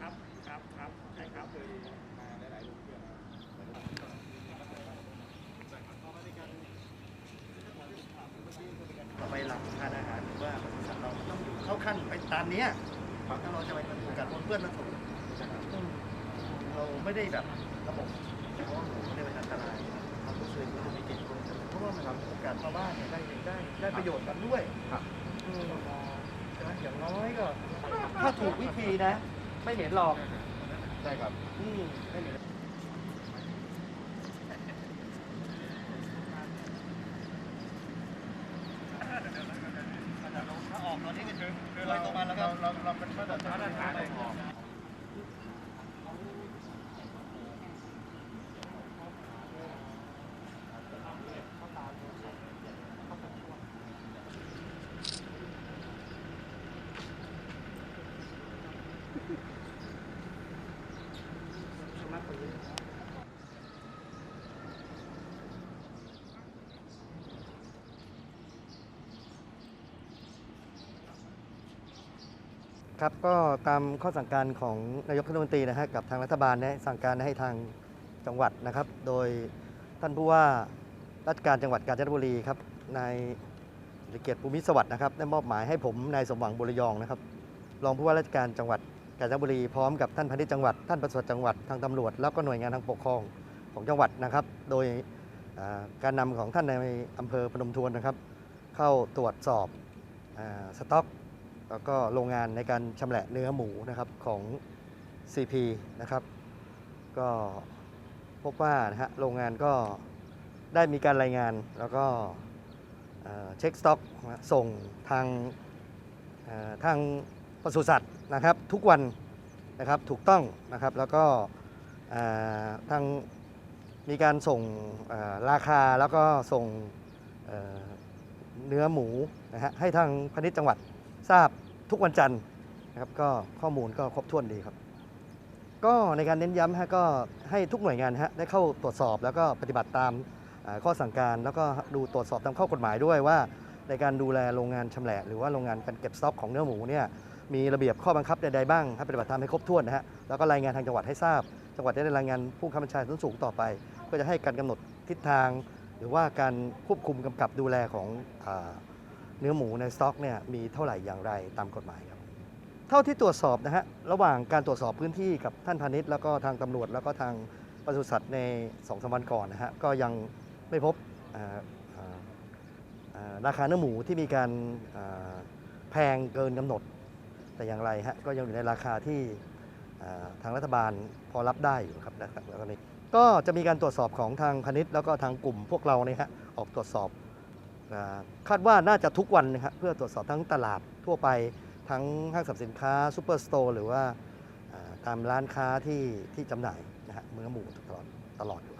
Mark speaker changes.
Speaker 1: ครับครับครับครับใช่ครับเคยมาหลายๆรูปเพื่อน
Speaker 2: ต่อไปหลังทานอาหารหรือว่าบริษัทเราต้องอยู่เข้าขั้นไปตามนี้ยถ้าเราจะไปมันถูกกันเพื่อนเราถูกเราไม่ได้แบบระบบแต่ว่าไม่ได้เป็นอันตรายเราก็เคยรู้ไม่เก่งเพราะว่ามันทำโอกาสชาวบ้านได้ได้ได้ประโยชน์กันด้วยครับอย่างน้อยก็ ถ้าถูกวิธีนะ ไม่เหม็นหรอกใช่ครับ อืมไม่เหม็นถ้าออกตอนนี้ก็คือคืออะไรตรงมันแล้วครับเราเราเป็นมาตรฐานอ
Speaker 1: าหารเลย
Speaker 2: ครับก็ตามข้อสั่งการของนายกรัฐมนตรีนะฮะกับทางรัฐบาลนะสั่งการให้ทางจังหวัดนะครับ โดยท่านผู้ว่าราชการจังหวัดกาญจนบุรีครับนายเกียรติภูมิสวัสดิ์นะครับได้มอบหมายให้ผมนายสมหวังบุรยองนะครับรองผู้ว่าราชการจังหวัดกาญจนบุรีพร้อมกับท่านพาณิชย์จังหวัดท่านประสวดจังหวัดทางตำรวจ แล้วก็หน่วยงานทางปกครองของจังหวัดนะครับ โดยการนำของท่านในอำเภอพนมทวนนะครับ เข้าตรวจสอบอสต็อก แล้วก็โรงงานในการชำแหละเนื้อหมูนะครับของ CP นะครับ ก็พบว่านะฮะโรงงานก็ได้มีการรายงานแล้วก็เช็คสต็อกส่งทางทางปศุสัตว์นะครับทุกวันนะครับถูกต้องนะครับแล้วก็ทางมีการส่งราคาแล้วก็ส่งเอ่อเนื้อหมูนะฮะให้ทางพาณิชย์จังหวัดทราบ ทุกวันจันทร์นะครับก็ข้อมูลก็ครบถ้วนดีครับ ก็ในการเน้นย้ำฮะก็ให้ทุกหน่วยงานฮะได้เข้าตรวจสอบแล้วก็ปฏิบัติตามข้อสั่งการแล้วก็ดูตรวจสอบตามข้อกฎหมายด้วยว่า ในการดูแลโรงงานชำแหละหรือว่าโรงงานการเก็บสต็อกของเนื้อหมูเนี่ยมีระเบียบข้อบังคับใดๆบ้างให้ปฏิบัติตามให้ครบถ้วนนะฮะแล้วก็รายงานทางจังหวัดให้ทราบ จังหวัดจะได้รายงานผู้ข้าบัญชาสูงต่อไปเพื่อจะให้การกำหนดทิศทาง หรือว่าการควบคุมกำกับดูแลของ เนื้อหมูในสต็อกเนี่ยมีเท่าไหร่อย่างไรตามกฎหมายครับ เท่าที่ตรวจสอบนะฮะระหว่างการตรวจสอบพื้นที่กับท่านพาณิชย์แล้วก็ทางตำรวจแล้วก็ทางปศุสัตว์ใน2องสวันก่อนนะฮะก็ยังไม่พบราคาเนื้อหมูที่มีการแพงเกินกำหนดแต่อย่างไรฮะก็ยังอยู่ในราคาที่ทางรัฐบาลพอรับได้อยู่ครับนะครับแล้วก็นี้ก็จะมีการตรวจสอบของทางพาณิชย์แล้วก็ทางกลุ่มพวกเราเนี่ยฮะออกตรวจสอบ คาดว่าน่าจะทุกวันนะครับเพื่อตรวจสอบทั้งตลาดทั่วไปทั้งห้างสรรพสินค้าซูเปอร์สโตร์หรือว่าตามร้านค้าที่ที่จำหน่ายนะฮะเนื้อหมูตลอดตลอดอยู่